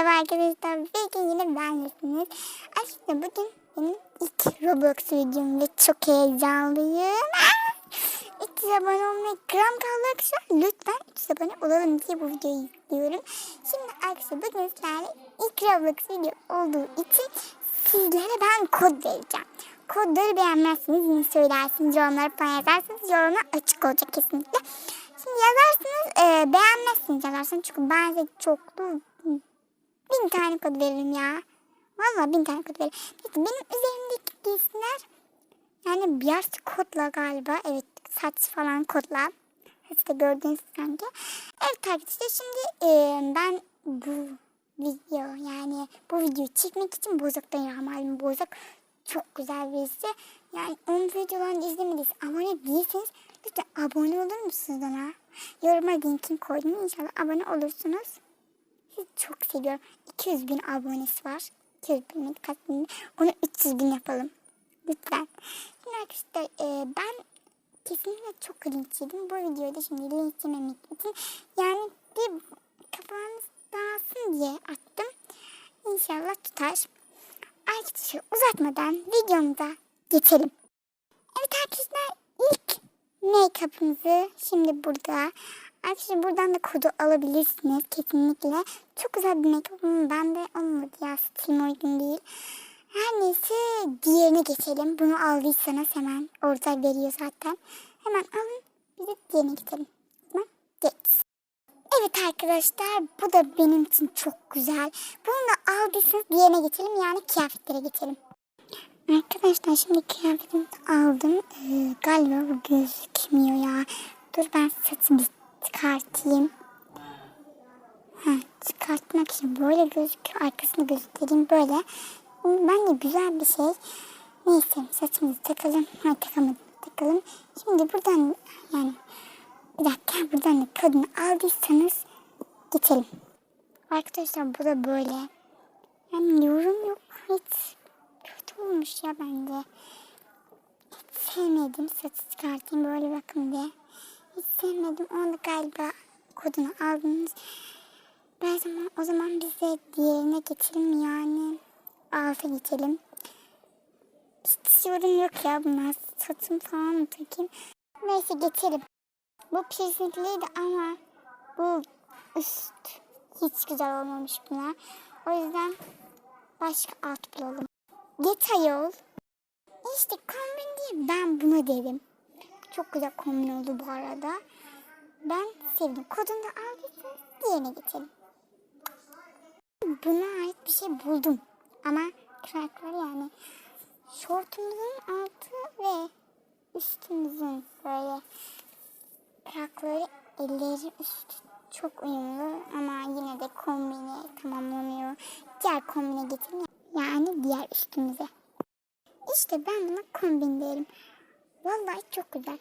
Merhaba arkadaşlar. Bugün yine benlesiniz. Aslında bugün benim ilk Roblox videom ve çok heyecanlıyım. Ah! 300 abone olmaya gram kaldı arkadaşlar. Lütfen 300 abone olalım diye bu videoyu yüklüyorum. Şimdi arkadaşlar bugün sizlerle ilk Roblox video olduğu için sizlere ben kod vereceğim. Kodları beğenmezsiniz yine söylersiniz yorumlara falan yazarsınız. Yorumlar açık olacak kesinlikle. Şimdi yazarsınız e, beğenmezsiniz yazarsınız çünkü size çoklu bin tane kod veririm ya. Valla bin tane kod veririm. Peki benim üzerimdeki giysiler yani biraz kodla galiba. Evet saç falan kodla. Siz de gördünüz sanki. Evet arkadaşlar şimdi e, ben bu video yani bu videoyu çekmek için bozuktan yağmalım bozuk. Çok güzel birisi. Yani onun videolarını izlemediyseniz abone değilseniz lütfen abone olur musunuz ona? Yoruma linkini koydum. İnşallah abone olursunuz. Sizi çok seviyorum. 200 bin abonesi var. 200 bin kaç bin? Onu 300 bin yapalım. Lütfen. Şimdi arkadaşlar e, ben kesinlikle çok linç. Bu videoda şimdi linç yememek için yani bir kafanız dağılsın diye attım. İnşallah tutar. Arkadaşlar uzatmadan videomuza geçelim. Evet arkadaşlar ilk make-up'ımızı şimdi burada. Arkadaşlar buradan da kodu alabilirsiniz kesinlikle. Çok güzel bir make-up'ım bende olmadı ya stilim uygun değil. Her neyse diğerine geçelim. Bunu aldıysanız hemen orada veriyor zaten. Hemen alın bize diğerine geçelim. Tamam geç. Evet arkadaşlar bu da benim için çok güzel. Bunu da aldıysanız diğerine geçelim yani kıyafetlere geçelim. Arkadaşlar şimdi kıyafetimi aldım. Ee, galiba bu gözükmüyor ya. Dur ben saçımı çıkartayım. Ha, çıkartmak için böyle gözüküyor. Arkasını göstereyim böyle. Bence güzel bir şey. Neyse saçımızı takalım. Ha takamadım takalım. Şimdi buradan yani bir dakika buradan da kodunu aldıysanız geçelim. Arkadaşlar bu da böyle. Yani yorum yok. Hiç kötü olmuş ya bence. Hiç sevmedim. Saçı çıkartayım böyle bakın diye. Hiç sevmedim. Onu galiba kodunu aldınız. Ben zaman, o zaman biz de diğerine geçelim yani. Alta geçelim. Hiç yorum yok ya bunlar. Saçım falan mı takayım? Neyse geçelim. Bu piercingliydi ama bu üst hiç güzel olmamış buna. O yüzden başka alt bulalım. Get ayol. İşte kombin diye ben buna derim. Çok güzel kombin oldu bu arada. Ben sevdim. Kodunu da aldıysanız diğerine geçelim. Buna ait bir şey buldum. Ama kraklar yani. Şortumuzun altı ve üstümüzün böyle krakları elleri üstü çok uyumlu ama yine de kombini tamamlamıyor. Diğer kombine getirin yani diğer üstümüze. İşte ben buna kombin derim. Vallahi çok güzel.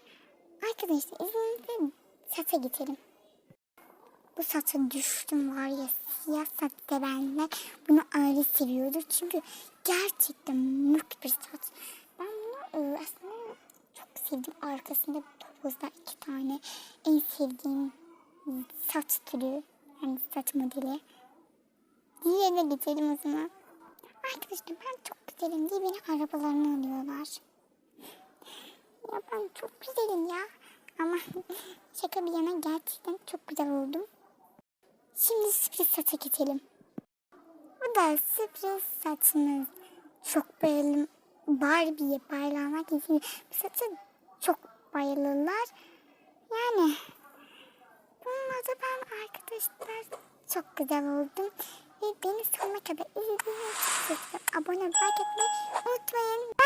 Arkadaşlar izninizle saça geçelim. Bu saça düştüm var ya siyah saç sevenler bunu ayrı seviyordur. Çünkü gerçekten mülk bir saç. Ben bunu e, aslında çok sevdim. Arkasında topuzda iki tane en sevdiğim saç türü yani saç modeli. Diğerine geçelim o zaman. Arkadaşlar ben çok güzelim diye beni arabalarına alıyorlar. Ya ben çok güzelim ya. Ama şaka bir yana gerçekten çok güzel oldum. Şimdi sürpriz saça geçelim. Bu da sürpriz saçımız. Çok bayılım. Barbie'ye bayılmak için bu saça çok bayılırlar. Yani bununla da ben arkadaşlar çok güzel oldum. Ve beni sonuna kadar izlediğiniz için. Abone like etmeyi unutmayın.